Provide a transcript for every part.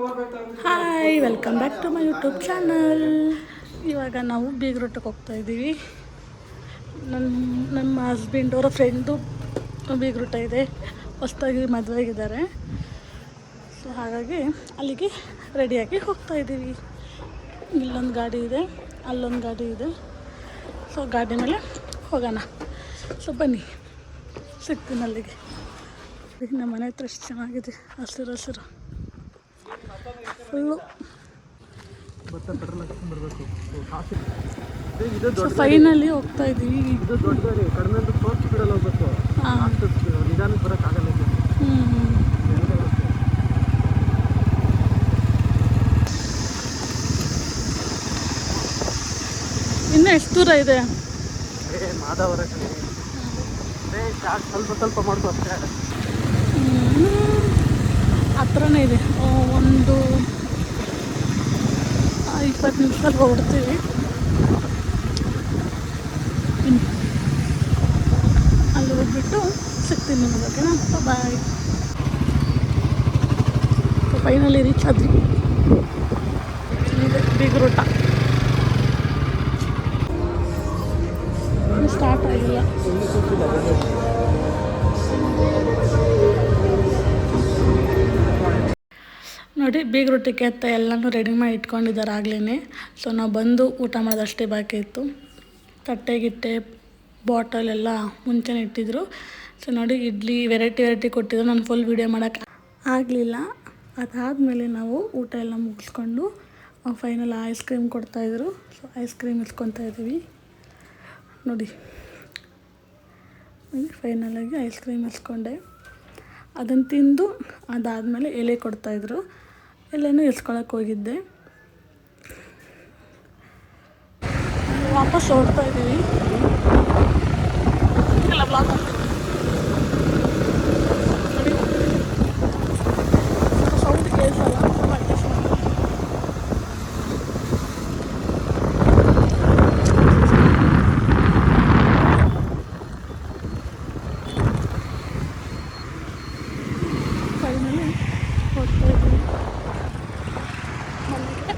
Hi welcome back to my YouTube channel ಇವಾಗ ನಾವು ಬೀಗ್ರೂಟಕ್ಕೆ ಹೋಗ್ತಾ ಇದ್ದೀವಿ. ನನ್ನ ನಮ್ಮ ಹಸ್ಬೆಂಡ್ ಅವರ ಫ್ರೆಂಡು ಬೀಗ್ರೂಟ ಇದೆ. ಹೊಸ್ದಾಗಿ ಮದುವೆ ಆಗಿದ್ದಾರೆ. ಸೊ ಹಾಗಾಗಿ ಅಲ್ಲಿಗೆ ರೆಡಿಯಾಗಿ ಹೋಗ್ತಾ ಇದ್ದೀವಿ. ಇಲ್ಲೊಂದು ಗಾಡಿ ಇದೆ, ಅಲ್ಲೊಂದು ಗಾಡಿ ಇದೆ. ಸೊ ಗಾಡಿ ಮೇಲೆ ಹೋಗೋಣ. ಸೊ ಬನ್ನಿ. ಸಿಗ್ತೀನಿ ಅಲ್ಲಿಗೆ. ನಮ್ಮ ಮನೆ ಹತ್ರ ಎಷ್ಟು ಚೆನ್ನಾಗಿದೆ. ಹಸಿರು ಹಸಿರು. ಫುಲ್ಲು. ಸೊ ದೊಡ್ಡ ಫೈನಲಿ ಹೋಗ್ತಾ ಇದ್ದೀವಿ ಇದು ದೊಡ್ಡ ಕಡಿಮೆ ಅಂದ್ರೆ ಬಿಡಲ್ಲ ಹೋಗ್ಬೇಕು. ಬರೋಕ್ಕಾಗಲ್ಲ ಇನ್ನೂ ಎಷ್ಟು ದೂರ ಇದೆ? ಏ ಸ್ವಲ್ಪ ಸ್ವಲ್ಪ ಮಾಡ್ಕೊ ಹತ್ರನೇ ಇದೆ. ಒಂದು ಇಪ್ಪತ್ತು ನಿಮಿಷದಲ್ಲಿ ಹೊರಡ್ತೀವಿ ಇನ್ನು ಅಲ್ಲಿ ಹೋಗ್ಬಿಟ್ಟು ಸಿಗ್ತೀನಿ ನಿಮಗೆ ಓಕೆನಾ ಬಾಯ್ ಫೈನಲಿ ರೀಚ್ ಆದ್ವಿ ಇದೆ ಬೀಗ್ರೂಟ ಸ್ಟಾರ್ಟ್ ಆಗಿಲ್ಲ ನೋಡಿ ಬೀಗ ರೊಟ್ಟಿಗೆ ಅಂತ ಎಲ್ಲನೂ ರೆಡಿ ಮಾಡಿ ಇಟ್ಕೊಂಡಿದ್ದಾರೆ ಆಗ್ಲೇ ಸೊ ನಾವು ಬಂದು ಊಟ ಮಾಡೋದಷ್ಟೇ ಬಾಕಿ ಇತ್ತು. ತಟ್ಟೆ ಗಿಟ್ಟೆ ಬಾಟಲ್ ಎಲ್ಲ ಮುಂಚೆನೇ ಇಟ್ಟಿದ್ರು. ಸೊ ನೋಡಿ ಇಡ್ಲಿ ವೆರೈಟಿ ವೆರೈಟಿ ಕೊಟ್ಟಿದ್ರು. ನಾನು ಫುಲ್ ವೀಡಿಯೋ ಮಾಡೋಕ್ಕೆ ಆಗಲಿಲ್ಲ. ಅದಾದಮೇಲೆ ನಾವು ಊಟ ಎಲ್ಲ ಮುಗಿಸ್ಕೊಂಡು ಫೈನಲ್ ಐಸ್ ಕ್ರೀಮ್ ಕೊಡ್ತಾಯಿದ್ರು ಸೊ ಐಸ್ ಕ್ರೀಮ್ ಇಸ್ಕೊತಾ ಇದ್ದೀವಿ. ನೋಡಿ. ಫೈನಲಾಗಿ ಐಸ್ ಕ್ರೀಮ್ ಇಸ್ಕೊಂಡೆ. ಅದನ್ನು ತಿಂದು ಅದಾದಮೇಲೆ ಎಲೆ ಕೊಡ್ತಾಯಿದ್ರು ಎಲೆನೂ ಇಸ್ಕೊಳಕ್ಕೆ ಹೋಗಿದ್ದೆ. ವಾಪಸ್ ಹೊಡ್ತಾ ಇದ್ದೀವಿ ಎಲ್ಲ ಬ್ಲಾಕ್ ಸೌಂಡ್ ಕೇಳಿಸಲ್ಲ ತುಂಬ adjust ಮಾಡಿ. ಫೈನಲಿ ಹೋಗ್ತಾ ಇದ್ದೀವಿ ಮನೆಗೆ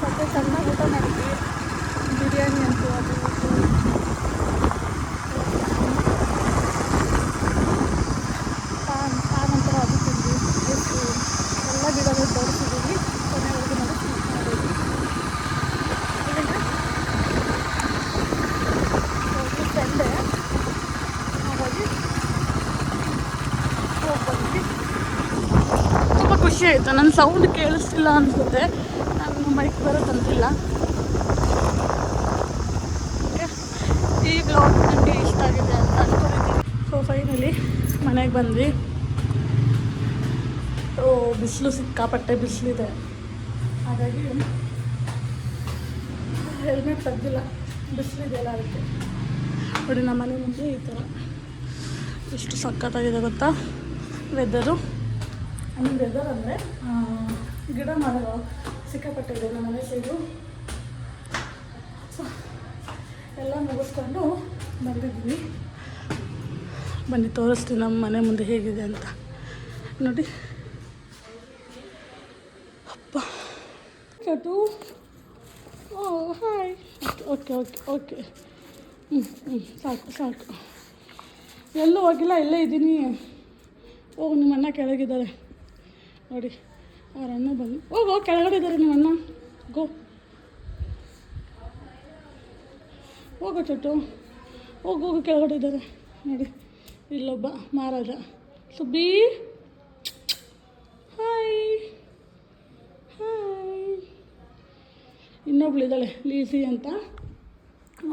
ಮತ್ತೆ ಸಣ್ಣ ಊಟ ಮಾಡಿದ್ವಿ ಬಿರಿಯಾನಿ ಅಂತೂ ಅದು ಇದು. ಪಾನ್ ಪಾನ್ ಅಂತರ ಅದು ತಿಂದ್ವಿ ಐಸ್ ಕ್ರೀಮ್ ಎಲ್ಲ ಗಿಡಗಳು ತೋರಿಸಿದ್ದೀವಿ ಕೊನೆವರೆಗೂ ನೋಡಿ ಸ್ವೀಟ್ ಮಾಡಿದ್ವಿ ಇಲ್ಲಿಂದ ಹೋಗಿ ಸಂಡೆ ಹಾಗಾಗಿ ಹೋಗ್ಬಂದ್ವಿ ತುಂಬ ಖುಷಿ ಆಯಿತು. ನನ್ನ ಸೌಂಡ್ ಕೇಳಿಸ್ತಿಲ್ಲ ಅನಿಸುತ್ತೆ. ನಾನು ಮೈಕ್ ಬರೋ ತಂದಿಲ್ಲ ಓಕೆ ಈ ಬ್ಲಾಗ್ ನನಗೆ ಇಷ್ಟ ಆಗಿದೆ ಅಂತ ಅನ್ಕೊಂಡಿದ್ದೀನಿ. ಸೊ ಫೈನಲಿ ಮನೆಗೆ ಬಂದ್ವಿ. ಓ ಬಿಸಿಲು ಸಿಕ್ಕಾಪಟ್ಟೆ ಬಿಸಿಲಿದೆ. ಹಾಗಾಗಿ ಹೆಲ್ಮೆಟ್ ತೆಗ್ದಿಲ್ಲ. ಬಿಸಿಲಿದೆಯಲ್ಲ ಅದಕ್ಕೆ. ನೋಡಿ, ನಮ್ಮ ಮನೆ ಮುಂದೆ ಈ ಥರ ಎಷ್ಟು ಸಖತ್ತಾಗಿದೆ ಗೊತ್ತಾ? ವೆದರು ಮೀನ್ ವೆದರ್ ಅಂದರೆ ಗಿಡ ಮರಗಳು ಸಿಕ್ಕಾಪಟ್ಟೆ ಇದೆ ನಮ್ಮ ಮನೆ ಸೈಡು ಸೊ, ಎಲ್ಲ ಮುಗಿಸ್ಕೊಂಡು ಬಂದಿದ್ವಿ ಬನ್ನಿ, ತೋರಿಸ್ತೀನಿ ನಮ್ಮ ಮನೆ ಮುಂದೆ ಹೇಗಿದೆ ಅಂತ. ನೋಡಿ. ಅಪ್ಪ. ಕಟು. ಓ ಹಾಯ್ ಓಕೆ ಓಕೆ ಓಕೆ ಹ್ಞೂ ಹ್ಞೂ ಸಾಕು ಸಾಕು. ಎಲ್ಲೂ ಹೋಗಿಲ್ಲ, ಇಲ್ಲೇ ಇದ್ದೀನಿ. ಓ, ನಿಮ್ಮ ಅಣ್ಣ ಕೆಳಗಿದ್ದಾರೆ. ನೋಡಿ ಅವ್ರ ಅಣ್ಣ ಬಂದು ಹೋಗೋ ಕೆಳಗಡೆ ಇದ್ದಾರೆ ನಿಮ್ಮ ಅಣ್ಣ. ಗೋ. ಹೋಗೋ ಚೊಟ್ಟು. ಹೋಗಿ, ಹೋಗು, ಕೆಳಗಡೆ ಇದ್ದಾರೆ. ನೋಡಿ, ಇಲ್ಲೊಬ್ಬ ಮಹಾರಾಜ ಸುಬ್ಬಿ. ಹಾಯ್ ಹಾಯ್ ಇನ್ನೊಬ್ಳಿದ್ದಾಳೆ, ಲೀಸಿ ಅಂತ.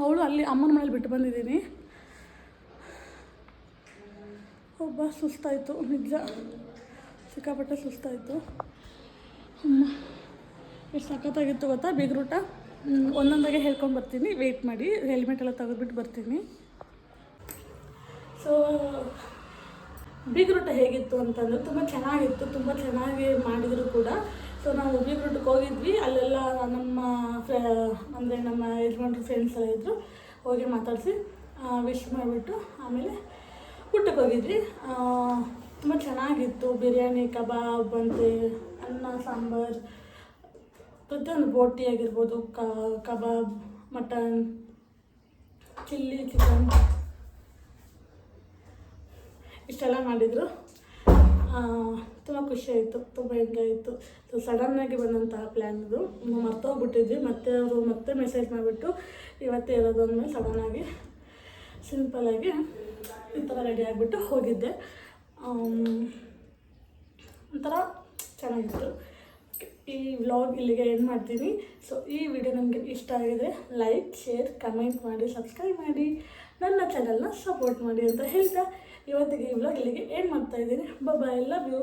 ಅವಳು ಅಲ್ಲಿ ಅಮ್ಮನ ಮನೇಲಿ ಬಿಟ್ಟು ಬಂದಿದ್ದೀನಿ. ಒಬ್ಬ ಸುಸ್ತಾಯಿತು, ನಿಜ. ಸಿಕ್ಕಾಪಟ್ಟೆ ಸುಸ್ತಾಯಿತು ಎಷ್ಟು ಸಖತ್ತಾಗಿತ್ತು ಗೊತ್ತಾ ಬಿಗ್ರೂಟ? ಒಂದೊಂದಾಗೆ ಹೇಳ್ಕೊಂಡು ಬರ್ತೀನಿ. ವೆಯ್ಟ್ ಮಾಡಿ. ಹೆಲ್ಮೆಟ್ ಎಲ್ಲ ತೆಗೆದುಬಿಟ್ಟು ಬರ್ತೀನಿ. ಸೊ ಬೀಗ್ರೂಟ ಹೇಗಿತ್ತು ಅಂತಂದರೆ ತುಂಬ ಚೆನ್ನಾಗಿತ್ತು. ತುಂಬ ಚೆನ್ನಾಗಿ ಮಾಡಿದರು ಕೂಡ. ಸೊ ನಾವು ಬೀಗ್ರೂಟಕ್ಕೆ ಹೋಗಿದ್ವಿ. ಅಲ್ಲೆಲ್ಲ ನಮ್ಮ ಫ್ರೆ, ಅಂದರೆ ನಮ್ಮ ಯಜಮಾನ್ರು ಫ್ರೆಂಡ್ಸ್ ಎಲ್ಲ ಇದ್ದರು ಹೋಗಿ ಮಾತಾಡಿಸಿ ವಿಶ್ ಮಾಡಿಬಿಟ್ಟು ಆಮೇಲೆ ಊಟಕ್ಕೆ ಹೋಗಿದ್ವಿ. ತುಂಬ ಚೆನ್ನಾಗಿತ್ತು. ಬಿರಿಯಾನಿ, ಕಬಾಬ್ ಅಂತೆ, ಅನ್ನ, ಸಾಂಬಾರು. ಪ್ರತಿಯೊಂದು ಬೋಟಿ ಆಗಿರ್ಬೋದು ಕಬಾಬ್, ಮಟನ್, ಚಿಲ್ಲಿ, ಚಿಕನ್. ಇಷ್ಟೆಲ್ಲ ಮಾಡಿದರು. ತುಂಬ ಖುಷಿಯಾಯಿತು ತುಂಬ ಎಂಜಾಯ್ ಸೊ ಸಡನ್ನಾಗಿ ಬಂದಂತಹ ಪ್ಲ್ಯಾನ್ ಇದು ಮರ್ತೋಗ್ಬಿಟ್ಟಿದ್ವಿ. ಮತ್ತೆ ಅವರು ಮತ್ತೆ ಮೆಸೇಜ್ ಮಾಡಿಬಿಟ್ಟು ಇವತ್ತೇ ಇರೋದು ಸಡನ್ನಾಗಿ ಸಿಂಪಲಾಗಿ ಈ ಥರ ರೆಡಿ ಆಗಿಬಿಟ್ಟು ಹೋಗಿದ್ದೆ. ಒಂಥರ ಚೆನ್ನಾಗಿತ್ತು. ಈ ವ್ಲಾಗ್ ಇಲ್ಲಿಗೆ ಏನು ಮಾಡ್ತೀನಿ. ಸೊ ಈ ವಿಡಿಯೋ ನಿಮಗೆ ಇಷ್ಟ ಆಗಿದೆ ಲೈಕ್ ಶೇರ್ ಕಮೆಂಟ್ ಮಾಡಿ ಸಬ್ಸ್ಕ್ರೈಬ್ ಮಾಡಿ. ನನ್ನ ಚಾನಲ್ನ ಸಪೋರ್ಟ್ ಮಾಡಿ ಅಂತ ಹೇಳ್ತಾ ಇವತ್ತಿಗೆ ಈ ವ್ಲಾಗ್ ಇಲ್ಲಿಗೆ ಎಂಡ್ ಮಾಡ್ತಾ ಇದ್ದೀನಿ. Bye love you